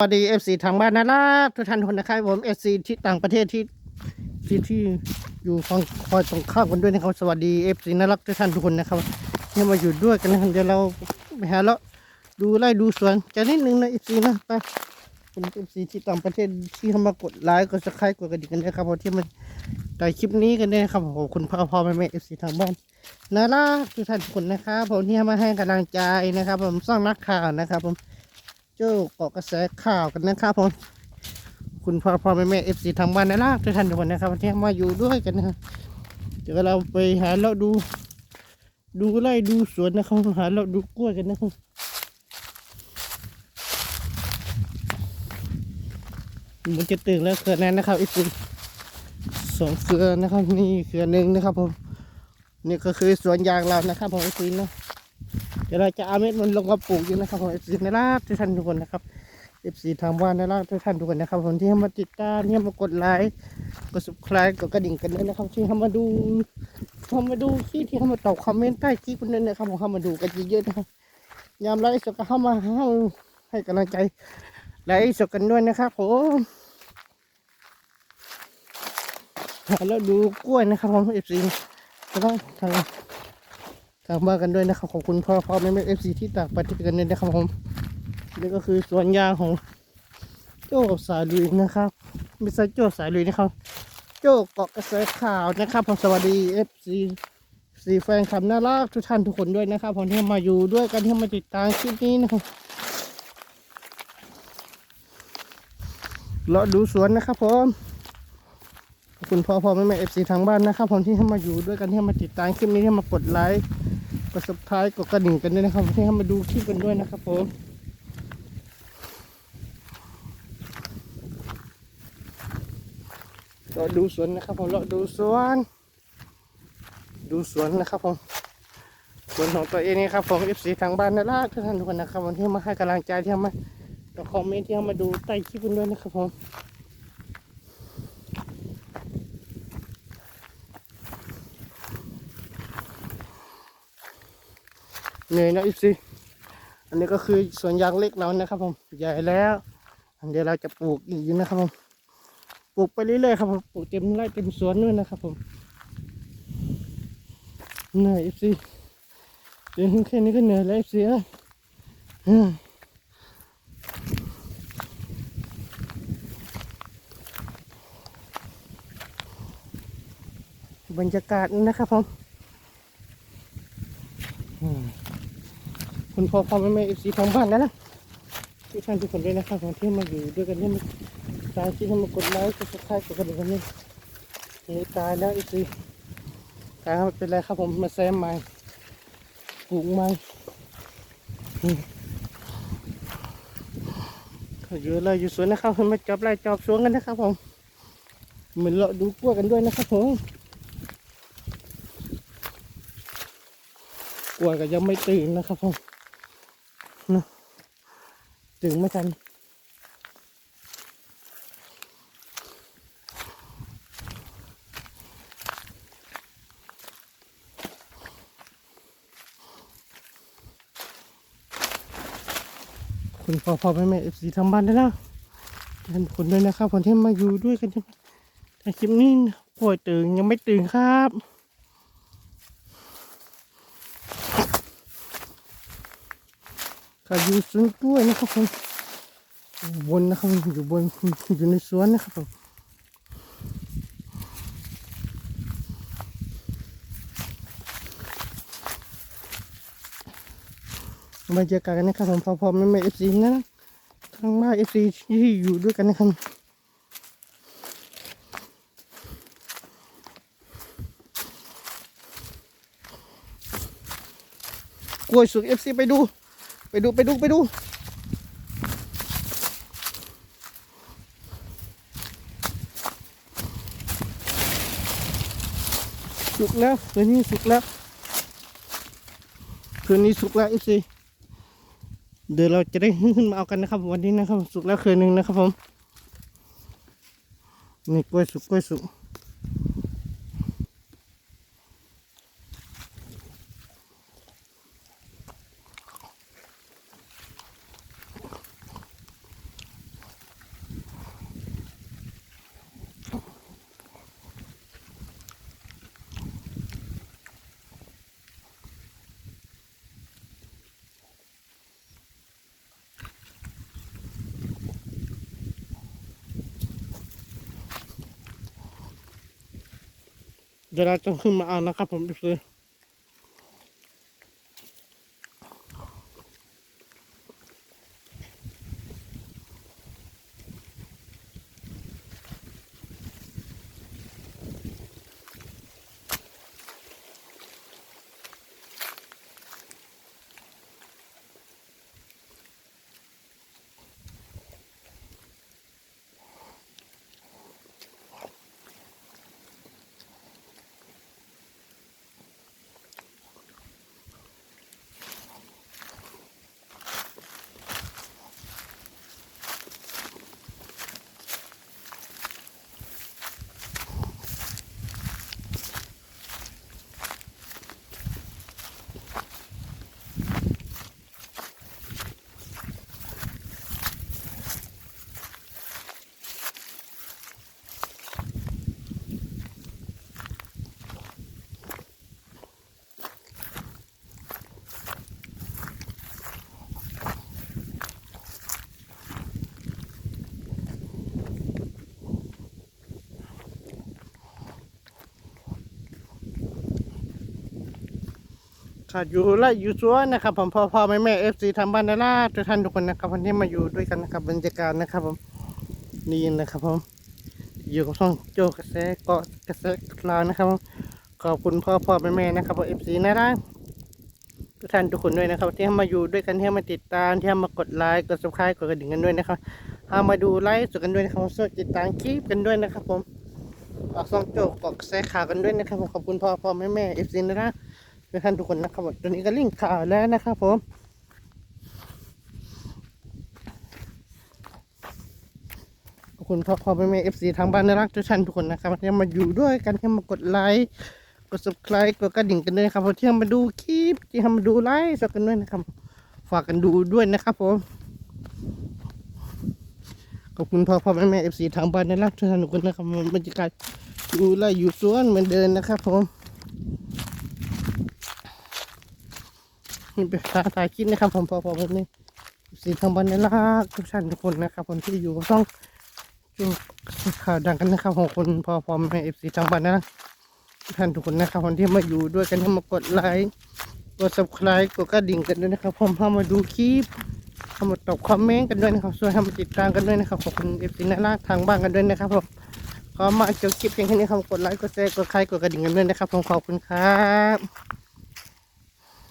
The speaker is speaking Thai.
สวัสดีเอฟซีทางบ้านนะครับทุกท่านทุกคนนะครับผมเอฟซีที่ต่างประเทศที่ที่ที่อยู่ฝั่งคอยตรงข้ามกันด้วยนะครับสวัสดีเอฟซีน่ารักทุกท่านทุกคนนะครับที่มาอยู่ด้วยกันนะครับเดี๋ยวเราไปหาแล้วดูไล่ดูสวนจะนิดนึงนะเอฟซีนะไปเป็นเอฟซีที่ต่างประเทศที่เขามากดไลค์กดซับสไครต์กดกระดิ่งกันนะครับเพราะที่มันถ่ายคลิปนี้กันด้วยครับขอบคุณพ่อพ่อแม่แม่เอฟซีทางบ้านน่ารักทุกท่านทุกคนนะครับผมที่มาให้กำลังใจนะครับ ผมสร้างนักข่าวนะครับผม เจ้าเกาะกระแสข่าวกันนะครับผมคุณพ่อพ่อแม่แม่เอฟซีทางบ้านนะล่ะทุกท่านทุกคนนะครับที่มาอยู่ด้วยกันนะครับเดี๋ยวเราไปหาเราดู ดูไร่ดูสวนนะครับหาเราดูกล้วยกันนะครับมันจะตื่นแล้วเขื่อนนั้นนะครับเอฟซีสองเขื่อนนะครับนี่เขื่อนหนึ่งนะครับผมนี่ก็คือสวนยางเรานะครับผมเอฟซีนะ เดี๋ยวเราจะเอาเม็ดมันลงมาปลูกอยู่นะครับผมเอฟซีในรากทุกท่านทุกคนนะครับเอฟซีทางบ้านในรากทุกท่านทุกคนนะครับผมที่เข้ามาติดตามที่เข้ามากดไลค์กด subscribe กดกระดิ่งกันด้วยนะครับที่เข้ามาดูเข้ามาดูที่ที่เข้ามาตอบคอมเมนต์ใต้คลิปกันด้วยนะครับผมเข้ามาดูกันเยอะๆนะครับยามไลฟ์สดก็เข้ามาให้กำลังใจไลฟ์สดกันด้วยนะครับผมแล้วดูกล้วยนะครับผมเอฟซีแล้วก็ทา งทางบ้านกันด้วยนะครับขอบคุณพ่อพ่อแม่แม่เอฟซีที่ต่างประเทศกันด้วยนะครับผมนี่ก็คือสวนยางของโจ้สายลุยนะครับไม่ใช่โจ้สายลุยนะครับ โจ้เกาะกระแสข่าวนะครับผมสวัสดีเอฟซีสีแฟนคลับน่ารักทุกท่านทุกคนด้วยนะครับผมที่มาอยู่ด้วยกันที่มาติดตามคลิปนี้นะครับรอดูสวนนะครับผม ขอบคุณพ่อพ่อแม่แม่เอฟซีทางบ้านนะครับผมที่เข้ามาอยู่ด้วยกันที่มาติดตามคลิปนี้ที่มากดไลค์กด subscribe กดกระดิ่งกันด้วยนะครับให้เข้ามาดูคลิปกันด้วยนะครับผมเราดูสวนนะครับผมเราดูสวน ดูสวนนะครับผมสวนของตัวเองนี่ครับผมเอฟซีทางบ้านนะล่ะทุกท่านทุกคนนะครับผมที่มาให้กำลังใจที่มาต่อคอมเมนต์ที่มาดูใต้คลิปกันด้วยนะครับผม เหนื่อยนะเอฟซีอันนี้ก็คือสวนยางเล็กเรานะครับผมใหญ่แล้วเดี๋ยวเราจะปลูกอีกนะครับผมปลูกไปเรื่อยๆครับผมปลูกเต็มไร่เต็มสวนนู่นนะครับผมเหนื่อยเอฟซีเดินแค่นี้ก็เหนื่อยแล้วเอฟซีอ้ยบรรยากาศนะครับผมอืม คุณพ่อพ่อแม่แม่เอฟซีทางบ้านแล้วนะทุกท่านทุกคนด้วยนะครับผมที่มาอยู่ด้วยกันที่มาตามที่ทำมากดไลค์กดซับสไครต์กดกระดิ่งกันนี่นี่ตายแล้วเอฟซีตายไม่เป็นไรครับผมมาแซมใหม่ปลูกใหม่อืมก็อยู่เลยอยู่สวนนะครับมาจับไล่จับสวนกันนะครับผมเหมือนเราดูกล้วยกันด้วยนะครับผมกล้วยก็ยังไม่ตื่นนะครับผม ตื่นไม่ทันคุณพ่อพ่อแม่แม่เอฟซีทำบ้านได้แล้วท่านคนด้วยนะครับคนที่มาอยู่ด้วยกันใช่ไหมแต่คลิปนี้ป่วยตื่นยังไม่ตื่นครับ ก็อยู่สวนกล้วยนะครับผมอยู่บนนะครับอยู่บนอยู่ในสวนนะครับผมบรรยากาศนะครับผมพอพอไม่ไม่เอฟซีนะทั้งบ้านเอฟซีที่อยู่ด้วยกันนะครับกล้วยสุกเอฟซีไปดู ไปดูไปดูไปดูสุกแล้วคืนนี้สุกแล้วคืนนี้สุกแล้วเอฟซีเดี๋ยวเราจะได้ขึ้นมาเอากันนะครับ วันนี้นะครับ สุกแล้วคืนหนึ่งนะครับผมนี่กล้วยสุกกล้วยสุก เดี๋ยวเราจะขึ้นมาเอานะครับผมซื้อ ขาดอยู่และอยู่สวนนะครับ ผมพ่อพ่อแม่แม่เอฟซีทำบ้านนาราทุกท่านทุกคนนะครับวันนี้มาอยู่ด้วยกันนะครับบรรยากาศนะครับผมนี่นะครับผมอยู่กับช่องโจกระแสเกาะกระแสลาวนะครับผมขอบคุณพ่อพ่อแม่แม่นะครับเอฟซีนาราทุกท่านทุกคนด้วยนะครับ ที่มาอยู่ด้วยกันที่มาติดตามที่มากดไลค์กดซับสไครต์กดกระดิ่งกันด้วยนะครับเอามาดูไลฟ์สดกันด้วยนะครับช่วยติดตามคลิปกันด้วยนะครับผมออกซองโจกกกระแสข่าวกันด้วยนะครับผมขอบคุณพ่อพ่อแม่แม่เอฟซีนารา ทุกท่านทุกคนนะครับตอนนี้ก็ลิงข่าวแล้วนะครับผมขอบคุณพ่อพ่อแม่แม่เอฟซีทางบ้านน่ารักทุกท่านทุกคนนะครับที่มาอยู่ด้วยกันที่มากดไลค์กด subscribe กดกระดิ่งกันด้วยครับผมที่มาดูคลิปที่มาดูไลฟ์สดกันด้วยนะครับ ฝากกันดูด้วยนะครับผมขอบคุณพ่อพ่อแม่แม่เอฟซีทางบ้านน่ารักทุกท่านทุกคนนะครับบรรยากาศอยู่ไล่อยู่สวนเหมือนเดินนะครับผม นี่เป็นตาายคลิปนะครับผมพอพอแบบนี้สีทางบันนี่รักทุกท่านทุกคนนะครับคนที่อยู่ก็ต้องจูข่าวดังกันนะครับของคนพอพอแม่เอฟซีทางบันนะทุกท่านทุกคนนะครับคนที่มาอยู่ด้วยกันที่มากดไลค์กด subscribe กดกระดิ่งกันด้วยนะครับผมพามาดูคลิปพามาตอบคอมเมนต์กันด้วยนะครับช่วยทำติดตามกันด้วยนะครับขอบคุณเอฟซีน่ารักทางบ้านกันด้วยนะครับผมขอมาเจบคลิปเพียงแค่นี้ครับกดไลค์กดแชร์กดใครกดกระดิ่งกันด้วยนะครับผมขอบคุณครับ